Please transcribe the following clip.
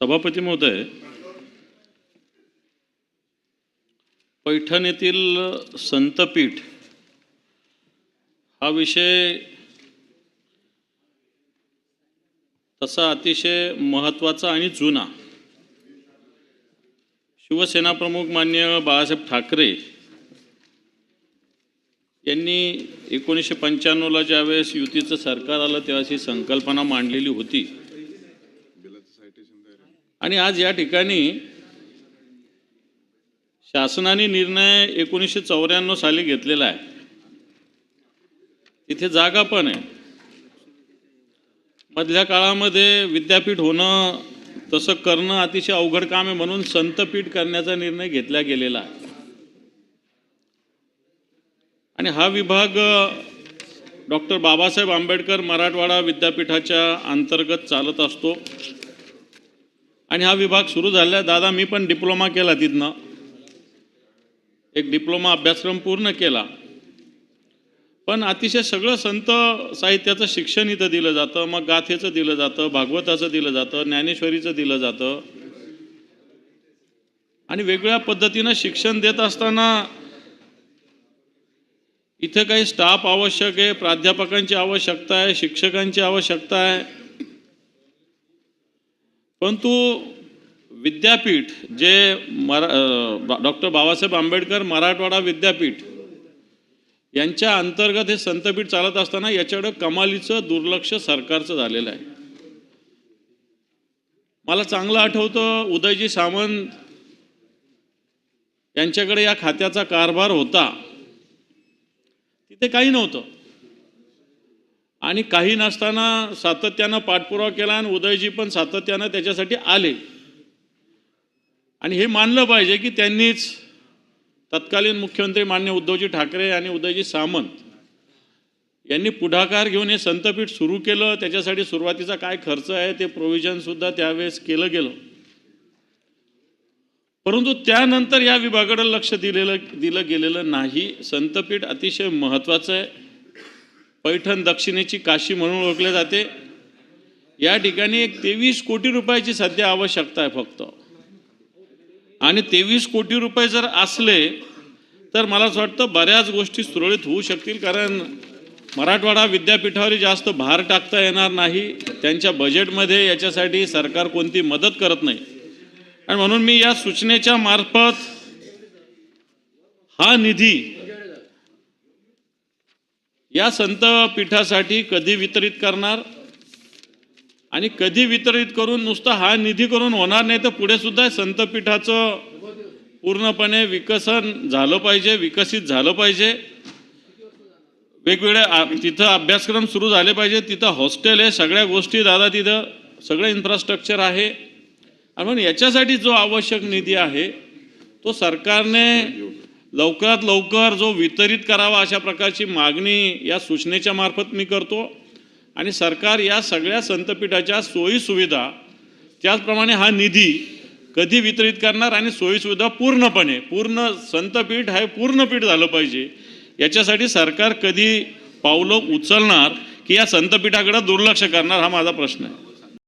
सभापती महोदय पैठण येथील संतपीठ हा विषय तसा अतिशय महत्त्वाचा आणि जुना. शिवसेना प्रमुख मान्य बाळासाहेब ठाकरे यांनी एकोणीसशे पंच्याण्णवला ज्यावेळेस युतीचं सरकार आलं तेव्हा ही संकल्पना मांडलेली होती. आणि आज या ठिकाणी शासनाने निर्णय एकोणीसशे चौऱ्याण्णव साली घेतलेला आहे. तिथे जागा पण आहे. मधल्या काळामध्ये विद्यापीठ होणं तसं करणं अतिशय अवघड काम आहे म्हणून संतपीठ करण्याचा निर्णय घेतला गेलेला आहे. आणि हा विभाग डॉक्टर बाबासाहेब आंबेडकर मराठवाडा विद्यापीठाच्या अंतर्गत चालत असतो. आणि हा विभाग सुरू झाला. दादा मी पण डिप्लोमा केला तिथनं. एक डिप्लोमा अभ्यासक्रम पूर्ण केला. पण अतिशय सगळं संत साहित्याचं शिक्षण इथं दिलं जातं. मग गाथेचं दिलं जातं भागवताचं दिलं जातं ज्ञानेश्वरीचं दिलं जातं. आणि वेगवेगळ्या पद्धतीनं शिक्षण देत असताना इथं काही स्टाफ आवश्यक आहे प्राध्यापकांची आवश्यकता आहे शिक्षकांची आवश्यकता आहे. परंतु विद्यापीठ जे मरा डॉक्टर बाबासाहेब आंबेडकर मराठवाडा विद्यापीठ यांच्या अंतर्गत हे संतपीठ चालत असताना याच्याकडं कमालीचं दुर्लक्ष सरकारचं झालेलं आहे. मला चांगलं आठवतं उदयजी सामंत यांच्याकडे या खात्याचा कारभार होता. तिथे काही नव्हतं. आणि काही नसताना सातत्यानं पाठपुरावा केला आणि उदयजी पण सातत्यानं त्याच्यासाठी आले. आणि हे मानलं पाहिजे की त्यांनीच तत्कालीन मुख्यमंत्री मान्य उद्धवजी ठाकरे आणि उदयजी सामंत यांनी पुढाकार घेऊन हे संतपीठ सुरू केलं. त्याच्यासाठी सुरुवातीचा काय खर्च आहे ते प्रोव्हिजनसुद्धा त्यावेळेस केलं गेलं. परंतु त्यानंतर या विभागाकडे लक्ष दिलेलं दिलं गेलेलं नाही. संतपीठ अतिशय महत्त्वाचं आहे. पैठण दक्षिणेची काशी म्हणून ओळखले जाते. या ठिकाणी एक तेवीस कोटी रुपयाची सध्या आवश्यकता आहे फक्त. आणि तेवीस कोटी रुपये जर असले तर मला असं वाटतं बऱ्याच गोष्टी सुरळीत होऊ शकतील कारण मराठवाडा विद्यापीठावर जास्त भार टाकता येणार नाही. त्यांच्या बजेटमध्ये याच्यासाठी सरकार कोणती मदत करत नाही. आणि म्हणून मी या सूचनेच्या मार्फत हा निधी या संत पीठासाठी कधी वितरित करणार? आणि कधी वितरित करून नुसतं हा निधी करून होणार नाही तर पुढे सुद्धा संतपीठाचं पूर्णपणे विकसन झालं पाहिजे विकसित झालं पाहिजे. वेगवेगळ्या तिथं अभ्यासक्रम सुरू झाले पाहिजे. तिथं हॉस्टेल आहे सगळ्या गोष्टी दादा तिथं सगळं इन्फ्रास्ट्रक्चर आहे. आणि म्हणून याच्यासाठी जो आवश्यक निधी आहे तो सरकारने लवकरात लवकर जो वितरित करावा अशा प्रकारची मागणी या सूचनेच्या मार्फत मी करतो. आणि सरकार या सगळ्या संतपीठाच्या सोयी सुविधा त्याचप्रमाणे हा निधी कधी वितरित करणार आणि सोयीसुविधा पूर्णपणे पूर्ण संतपीठ हे पूर्णपीठ झालं पाहिजे. याच्यासाठी सरकार कधी पावलं उचलणार की या संतपीठाकडे दुर्लक्ष करणार हा माझा प्रश्न आहे.